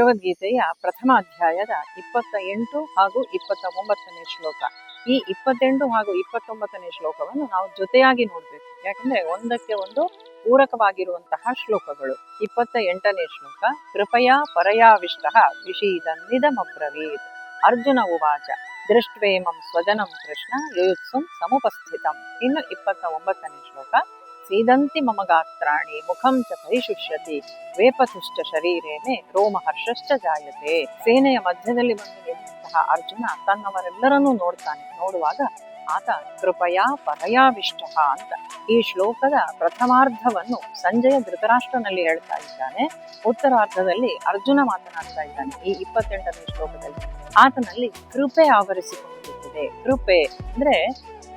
ಭಗವದ್ಗೀತೆಯ ಪ್ರಥಮ ಅಧ್ಯಾಯದ ಇಪ್ಪತ್ತ ಎಂಟು ಹಾಗೂ ಇಪ್ಪತ್ತ ಒಂಬತ್ತನೇ ಶ್ಲೋಕ. ಈ ಇಪ್ಪತ್ತೆಂಟು ಹಾಗೂ ಇಪ್ಪತ್ತೊಂಬತ್ತನೇ ಶ್ಲೋಕವನ್ನು ನಾವು ಜೊತೆಯಾಗಿ ನೋಡಬೇಕು. ಯಾಕಂದ್ರೆ ಒಂದಕ್ಕೆ ಒಂದು ಪೂರಕವಾಗಿರುವಂತಹ ಶ್ಲೋಕಗಳು. ಇಪ್ಪತ್ತ ಎಂಟನೇ ಶ್ಲೋಕ, ಕೃಪಯಾ ಪರಯಾವಿಷ್ಟ ವಿಷೀದನ್ನಿದಮಬ್ರವೀತ್ ಅರ್ಜುನ ಉವಾಚ, ದೃಷ್ಟ್ವೇಮಂ ಸ್ವಜನಂ ಕೃಷ್ಣ ಯುಯುತ್ಸುಂ ಸಮುಪಸ್ಥಿತಂ. ಇನ್ನು ಇಪ್ಪತ್ತ ಒಂಬತ್ತನೇ ಶ್ಲೋಕ ಗಾತ್ರಾಣಿ, ಮುಖಂ ಚ ಪರಿಶುಷ್ಯತಿ ವೇಪಥುಶ್ಚ ಶರೀರೇನೆ ರೋಮಹರ್ಷಶ್ಚ ಜಾಯತೆ. ಸೇನೆಯ ಮಧ್ಯದಲ್ಲಿ ಬಂದು ನಿಂತಹ ಅರ್ಜುನ ತನ್ನವರೆಲ್ಲರನ್ನೂ ನೋಡ್ತಾನೆ. ನೋಡುವಾಗ ಆತ, ಕೃಪಯಾ ಪರಯಾವಿಷ್ಟ ಅಂತ ಈ ಶ್ಲೋಕದ ಪ್ರಥಮಾರ್ಧವನ್ನು ಸಂಜಯ ಧೃತರಾಷ್ಟ್ರನಲ್ಲಿ ಹೇಳ್ತಾ ಇದ್ದಾನೆ. ಉತ್ತರಾರ್ಧದಲ್ಲಿ ಅರ್ಜುನ ಮಾತನಾಡ್ತಾ ಇದ್ದಾನೆ ಈ ಇಪ್ಪತ್ತೆಂಟನೇ ಶ್ಲೋಕದಲ್ಲಿ. ಆತನಲ್ಲಿ ಕೃಪೆ ಆವರಿಸಿಕೊಂಡಿರುತ್ತದೆ ಕೃಪೆ ಅಂದ್ರೆ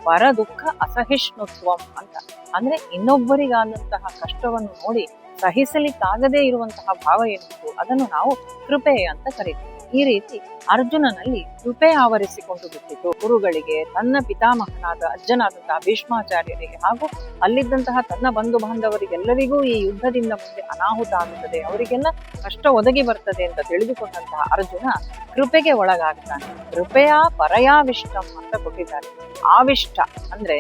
ಪರ ದುಃಖ ಅಸಹಿಷ್ಣುತ್ವಂ ಅಂತ. ಅಂದ್ರೆ ಇನ್ನೊಬ್ಬರಿಗಾದಂತಹ ಕಷ್ಟವನ್ನು ನೋಡಿ ಸಹಿಸಲಿಕ್ಕಾಗದೇ ಇರುವಂತಹ ಭಾವ ಏನಿತ್ತು, ಅದನ್ನು ನಾವು ಕೃಪೆ ಅಂತ ಕರಿತೀವಿ. ಈ ರೀತಿ ಅರ್ಜುನನಲ್ಲಿ ಕೃಪೆ ಆವರಿಸಿಕೊಂಡು ಬಿಟ್ಟಿತು. ಗುರುಗಳಿಗೆ, ತನ್ನ ಪಿತಾಮಹನಾದ ಅಜ್ಜನಾದಂತಹ ಭೀಷ್ಮಾಚಾರ್ಯರಿಗೆ ಹಾಗೂ ಅಲ್ಲಿದ್ದಂತಹ ತನ್ನ ಬಂಧು ಬಾಂಧವರಿಗೆಲ್ಲರಿಗೂ ಈ ಯುದ್ಧದಿಂದ ಮುಂದೆ ಅನಾಹುತ ಆಗುತ್ತದೆ. ಅವರಿಗೆಲ್ಲ ಕಷ್ಟ ಒದಗಿ ಬರ್ತದೆ ಅಂತ ತಿಳಿದುಕೊಂಡಂತಹ ಅರ್ಜುನ ಕೃಪೆಗೆ ಒಳಗಾಗ್ತಾನೆ. ಕೃಪೆಯ ಪರಯಾವಿಷ್ಟಂ ಅಂತ ಕೊಟ್ಟಿದ್ದಾರೆ. ಆವಿಷ್ಟ ಅಂದ್ರೆ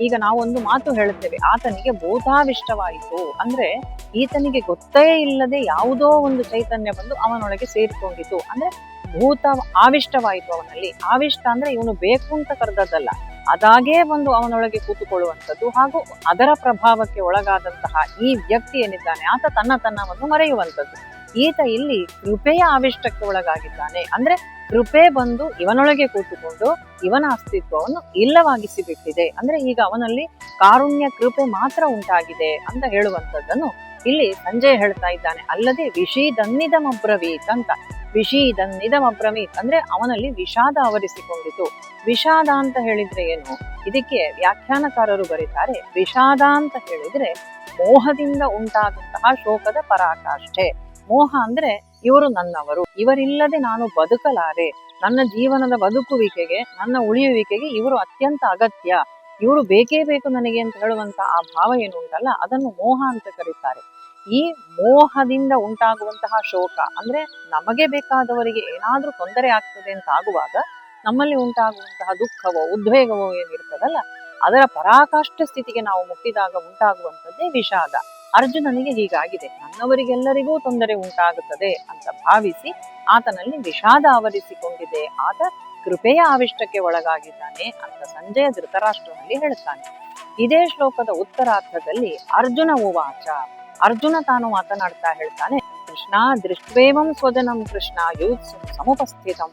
ಈಗ ನಾವು ಒಂದು ಮಾತು ಹೇಳುತ್ತೇವೆ, ಆತನಿಗೆ ಭೂತಾವಿಷ್ಟವಾಯಿತು ಅಂದ್ರೆ ಈತನಿಗೆ ಗೊತ್ತೇ ಇಲ್ಲದೆ ಯಾವುದೋ ಒಂದು ಚೈತನ್ಯ ಬಂದು ಅವನೊಳಗೆ ಸೇರಿಕೊಂಡಿತು. ಅಂದ್ರೆ ಭೂತ ಆವಿಷ್ಟವಾಯಿತು ಅವನಲ್ಲಿ. ಆವಿಷ್ಟ ಅಂದ್ರೆ ಇವನು ಬೇಕು ಅಂತ ಕರೆದದ್ದಲ್ಲ. ಅದಾಗೇ ಬಂದು ಅವನೊಳಗೆ ಕೂತುಕೊಳ್ಳುವಂಥದ್ದು ಹಾಗೂ ಅದರ ಪ್ರಭಾವಕ್ಕೆ ಒಳಗಾದಂತಹ ಈ ವ್ಯಕ್ತಿ ಏನಿದ್ದಾನೆ, ಆತ ತನ್ನ ತನ್ನವನ್ನು ಮರೆಯುವಂಥದ್ದು. ಈತ ಇಲ್ಲಿ ಕೃಪೆಯ ಆವಿಷ್ಟಕ್ಕೆ ಒಳಗಾಗಿದ್ದಾನೆ. ಅಂದ್ರೆ ಕೃಪೆ ಬಂದು ಇವನೊಳಗೆ ಕೂತುಕೊಂಡು ಇವನ ಅಸ್ತಿತ್ವವನ್ನು ಇಲ್ಲವಾಗಿಸಿ ಬಿಟ್ಟಿದೆ ಅಂದ್ರೆ ಈಗ ಅವನಲ್ಲಿ ಕಾರುಣ್ಯ ಕೃಪೆ ಮಾತ್ರ ಉಂಟಾಗಿದೆ ಅಂತ ಹೇಳುವಂಥದ್ದನ್ನು ಇಲ್ಲಿ ಸಂಜಯ್ ಹೇಳ್ತಾ ಇದ್ದಾನೆ. ಅಲ್ಲದೆ ವಿಷೀದನ್ನಿದಮಬ್ರವೀತ್ ಅಂತ. ವಿಷೀದನ್ನಿದಮಬ್ರವೀತ್ ಅಂದ್ರೆ ಅವನಲ್ಲಿ ವಿಷಾದ ಆವರಿಸಿಕೊಂಡಿತು. ವಿಷಾದ ಅಂತ ಹೇಳಿದ್ರೆ ಏನು? ಇದಕ್ಕೆ ವ್ಯಾಖ್ಯಾನಕಾರರು ಬರೀತಾರೆ, ವಿಷಾದ ಅಂತ ಹೇಳಿದ್ರೆ ಮೋಹದಿಂದ ಉಂಟಾದಂತಹ ಶೋಕದ ಪರಾಕಾಷ್ಠೆ. ಮೋಹ ಅಂದ್ರೆ ಇವರು ನನ್ನವರು, ಇವರಿಲ್ಲದೆ ನಾನು ಬದುಕಲಾರೆ. ನನ್ನ ಜೀವನದ ಬದುಕುವಿಕೆಗೆ, ನನ್ನ ಉಳಿಯುವಿಕೆಗೆ ಇವರು ಅತ್ಯಂತ ಅಗತ್ಯ. ಇವರು ಬೇಕೇ ಬೇಕು ನನಗೆ ಅಂತ ಹೇಳುವಂತ ಆ ಭಾವ ಏನು ಉಂಟಲ್ಲ ಅದನ್ನು ಮೋಹ ಅಂತ ಕರೀತಾರೆ. ಈ ಮೋಹದಿಂದ ಉಂಟಾಗುವಂತಹ ಶೋಕ, ಅಂದ್ರೆ ನಮಗೆ ಬೇಕಾದವರಿಗೆ ಏನಾದ್ರೂ ತೊಂದರೆ ಆಗ್ತದೆ ಅಂತ ಆಗುವಾಗ ನಮ್ಮಲ್ಲಿ ಉಂಟಾಗುವಂತಹ ದುಃಖವೋ, ಉದ್ವೇಗವೋ ಏನಿರ್ತದಲ್ಲ, ಅದರ ಪರಾಕಾಷ್ಟ ಸ್ಥಿತಿಗೆ ನಾವು ಮುಟ್ಟಿದಾಗ ಉಂಟಾಗುವಂಥದ್ದೇ ವಿಷಾದ. ಅರ್ಜುನನಿಗೆ ಹೀಗಾಗಿದೆ, ನನ್ನವರಿಗೆಲ್ಲರಿಗೂ ತೊಂದರೆ ಉಂಟಾಗುತ್ತದೆ ಅಂತ ಭಾವಿಸಿ ಆತನಲ್ಲಿ ವಿಷಾದ ಆವರಿಸಿಕೊಂಡಿದೆ. ಆತ ಕೃಪೆಯ ಆವಿಷ್ಟಕ್ಕೆ ಒಳಗಾಗಿದ್ದಾನೆ ಅಂತ ಸಂಜಯ ಧೃತರಾಷ್ಟ್ರನಲ್ಲಿ ಹೇಳುತ್ತಾನೆ. ಇದೇ ಶ್ಲೋಕದ ಉತ್ತರಾರ್ಥದಲ್ಲಿ ಅರ್ಜುನ ಉವಾಚ. ಅರ್ಜುನ ತಾನು ಮಾತನಾಡ್ತಾ ಹೇಳ್ತಾನೆ, ಕೃಷ್ಣ ದೃಷ್ಟ್ವೇವಂ ಸ್ವಜನಂ ಕೃಷ್ಣ ಯುತ್ಸು ಸಮುಪಸ್ಥಿತಂ.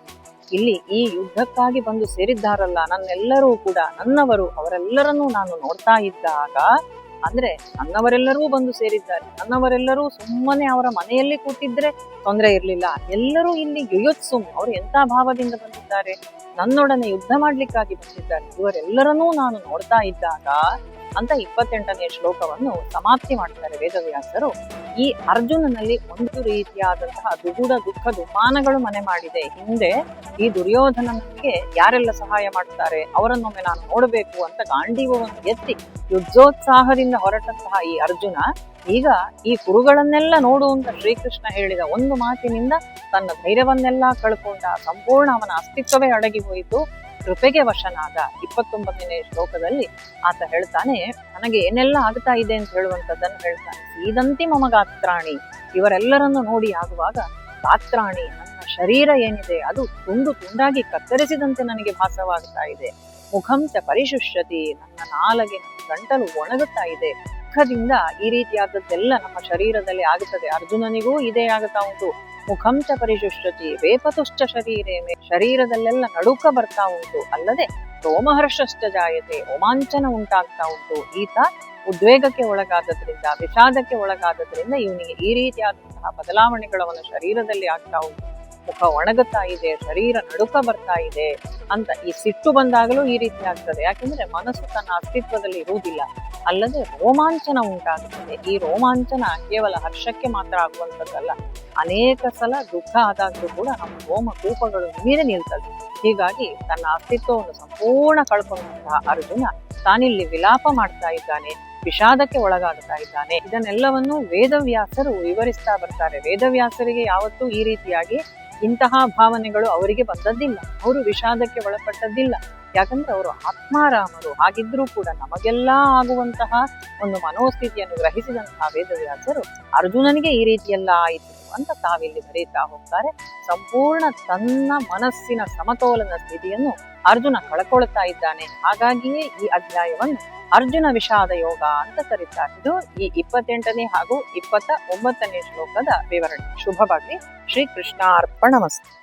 ಇಲ್ಲಿ ಈ ಯುದ್ಧಕ್ಕಾಗಿ ಬಂದು ಸೇರಿದ್ದಾರಲ್ಲ ನನ್ನೆಲ್ಲರೂ ಕೂಡ, ನನ್ನವರು, ಅವರೆಲ್ಲರನ್ನೂ ನಾನು ನೋಡ್ತಾ ಇದ್ದಾಗ, ಅಂದ್ರೆ ನನ್ನವರೆಲ್ಲರೂ ಬಂದು ಸೇರಿದ್ದಾರೆ, ನನ್ನವರೆಲ್ಲರೂ ಸುಮ್ಮನೆ ಅವರ ಮನೆಯಲ್ಲಿ ಕೂತಿದ್ರೆ ತೊಂದರೆ ಇರಲಿಲ್ಲ, ಎಲ್ಲರೂ ಇಲ್ಲಿ ಯುಯೋತ್ಸುಮ್ ಅವರು ಎಂತ ಭಾವದಿಂದ ಬಂದಿದ್ದಾರೆ? ನನ್ನೊಡನೆ ಯುದ್ಧ ಮಾಡ್ಲಿಕ್ಕಾಗಿ ಬಂದಿದ್ದಾರೆ, ಇವರೆಲ್ಲರನ್ನೂ ನಾನು ನೋಡ್ತಾ ಇದ್ದಾಗ ಅಂತ ಇಪ್ಪತ್ತೆಂಟನೇ ಶ್ಲೋಕವನ್ನು ಸಮಾಪ್ತಿ ಮಾಡ್ತಾರೆ ವೇದವ್ಯಾಸರು. ಈ ಅರ್ಜುನನಲ್ಲಿ ಒಂದು ರೀತಿಯಾದಂತಹ ದುಗುಡ ದುಃಖ ದುಮಾನಗಳು ಮನೆ ಮಾಡಿದೆ. ಹಿಂದೆ ಈ ದುರ್ಯೋಧನನಿಗೆ ಯಾರೆಲ್ಲ ಸಹಾಯ ಮಾಡ್ತಾರೆ ಅವರನ್ನೊಮ್ಮೆ ನಾನು ನೋಡಬೇಕು ಅಂತ ಗಾಂಡೀವವನ್ನು ಎತ್ತಿ ಯುದ್ಧೋತ್ಸಾಹದಿಂದ ಹೊರಟಂತಹ ಈ ಅರ್ಜುನ ಈಗ ಈ ಕುರುಗಳನ್ನೆಲ್ಲ ನೋಡುವಂತ ಶ್ರೀಕೃಷ್ಣ ಹೇಳಿದ ಒಂದು ಮಾತಿನಿಂದ ತನ್ನ ಧೈರ್ಯವನ್ನೆಲ್ಲ ಕಳ್ಕೊಂಡ. ಸಂಪೂರ್ಣ ಅವನ ಅಸ್ತಿತ್ವವೇ ಅಡಗಿ ಹೋಯಿತು ಕೃಪೆಗೆ ವಶನಾದ ಇಪ್ಪತ್ತೊಂಬತ್ತನೇ ಶ್ಲೋಕದಲ್ಲಿ ಆತ ಹೇಳ್ತಾನೆ, ನನಗೆ ಏನೆಲ್ಲ ಆಗ್ತಾ ಇದೆ ಅಂತ ಹೇಳುವಂತದ್ದನ್ನು ಹೇಳ್ತಾನೆ. ಸೀದಂತಿ ಮಮ ಗಾತ್ರಾಣಿ. ಇವರೆಲ್ಲರನ್ನು ನೋಡಿ ಆಗುವಾಗ, ಗಾತ್ರಾಣಿ, ನನ್ನ ಶರೀರ ಏನಿದೆ, ಅದು ತುಂಡು ತುಂಡಾಗಿ ಕತ್ತರಿಸಿದಂತೆ ನನಗೆ ಭಾಸವಾಗ್ತಾ ಇದೆ. ಮುಖಂಚ ಪರಿಶುಷ್ಯತಿ. ನನ್ನ ನಾಲಗೆ ಗಂಟಲು ಒಣಗುತ್ತಾ ಇದೆ. ದುಃಖದಿಂದ ಈ ರೀತಿಯಾದದ್ದೆಲ್ಲ ನಮ್ಮ ಶರೀರದಲ್ಲಿ ಆಗುತ್ತದೆ. ಅರ್ಜುನನಿಗೂ ಇದೇ ಆಗುತ್ತಾ ಉಂಟು. ಮುಖಂಚ ಪರಿಶುಷ್ಯತಿ ವೇಪತುಶ್ಚ ಶರೀರೇ ಮೇ, ಶರೀರದಲ್ಲೆಲ್ಲ ನಡುಕ ಬರ್ತಾ ಉಂಟು. ಅಲ್ಲದೆ ರೋಮಹರ್ಷಶ್ಚ ಜಾಯತೆ, ರೋಮಾಂಚನ ಉಂಟಾಗ್ತಾ ಉಂಟು. ಈತ ಉದ್ವೇಗಕ್ಕೆ ಒಳಗಾದದ್ರಿಂದ, ವಿಷಾದಕ್ಕೆ ಒಳಗಾದದ್ರಿಂದ ಇವನಿಗೆ ಈ ರೀತಿಯಾದಂತಹ ಬದಲಾವಣೆಗಳು ಅವನ ಶರೀರದಲ್ಲಿ ಆಗ್ತಾ ಉಂಟು. ಮುಖ ಒಣಗುತ್ತಾ ಇದೆ, ಶರೀರ ನಡುಕ ಬರ್ತಾ ಇದೆ ಅಂತ ಈ ಸಿಟ್ಟು ಬಂದಾಗಲೂ ಈ ರೀತಿ ಆಗ್ತದೆ. ಯಾಕೆಂದ್ರೆ ಮನಸ್ಸು ತನ್ನ ಅಸ್ತಿತ್ವದಲ್ಲಿ ಇರುವುದಿಲ್ಲ. ಅಲ್ಲದೆ ರೋಮಾಂಚನ ಉಂಟಾಗುತ್ತದೆ. ಈ ರೋಮಾಂಚನ ಕೇವಲ ಹರ್ಷಕ್ಕೆ ಮಾತ್ರ ಆಗುವಂಥದ್ದಲ್ಲ. ಅನೇಕ ಸಲ ದುಃಖ ಆದಾಗಲೂ ಕೂಡ ನಮ್ಮ ರೋಮ ಕೂಪಗಳು ಮೀರಿ ನಿಲ್ತದೆ. ಹೀಗಾಗಿ ತನ್ನ ಅಸ್ತಿತ್ವವನ್ನು ಸಂಪೂರ್ಣ ಕಳ್ಕೊಂಡಂತಹ ಅರ್ಜುನ ತಾನಿಲ್ಲಿ ವಿಲಾಪ ಮಾಡ್ತಾ ಇದ್ದಾನೆ, ವಿಷಾದಕ್ಕೆ ಒಳಗಾಗ್ತಾ ಇದ್ದಾನೆ. ಇದನ್ನೆಲ್ಲವನ್ನು ವೇದವ್ಯಾಸರು ವಿವರಿಸ್ತಾ ಬರ್ತಾರೆ. ವೇದವ್ಯಾಸರಿಗೆ ಯಾವತ್ತೂ ಈ ರೀತಿಯಾಗಿ ಇಂತಹ ಭಾವನೆಗಳು ಅವರಿಗೆ ಬಂದದ್ದಿಲ್ಲ. ಅವರು ವಿಷಾದಕ್ಕೆ ಒಳಪಟ್ಟದ್ದಿಲ್ಲ. ಯಾಕಂದ್ರೆ ಅವರು ಆತ್ಮಾರಾಮರು. ಹಾಗಿದ್ರೂ ಕೂಡ ನಮಗೆಲ್ಲ ಆಗುವಂತಹ ಒಂದು ಮನೋಸ್ಥಿತಿಯನ್ನು ಗ್ರಹಿಸಿದಂತಹ ವೇದವ್ಯಾಸರು ಅರ್ಜುನನಿಗೆ ಈ ರೀತಿಯೆಲ್ಲ ಆಯಿತು. ಅಂತ ತಾವಿಲ್ಲಿ ಬರೀತಾ ಹೋಗ್ತಾರೆ. ಸಂಪೂರ್ಣ ತನ್ನ ಮನಸ್ಸಿನ ಸಮತೋಲನ ಸ್ಥಿತಿಯನ್ನು ಅರ್ಜುನ ಕಳ್ಕೊಳ್ತಾ ಇದ್ದಾನೆ. ಹಾಗಾಗಿಯೇ ಈ ಅಧ್ಯಾಯವನ್ನು ಅರ್ಜುನ ವಿಷಾದ ಯೋಗ ಅಂತ ಕರೀತಾರೆ. ಇದು ಈ ಇಪ್ಪತ್ತೆಂಟನೇ ಹಾಗೂ ಇಪ್ಪತ್ತ ಒಂಬತ್ತನೇ ಶ್ಲೋಕದ ವಿವರಣೆ. ಶುಭವಾಗಿ ಶ್ರೀ ಕೃಷ್ಣಾರ್ಪಣಮಸ್ತು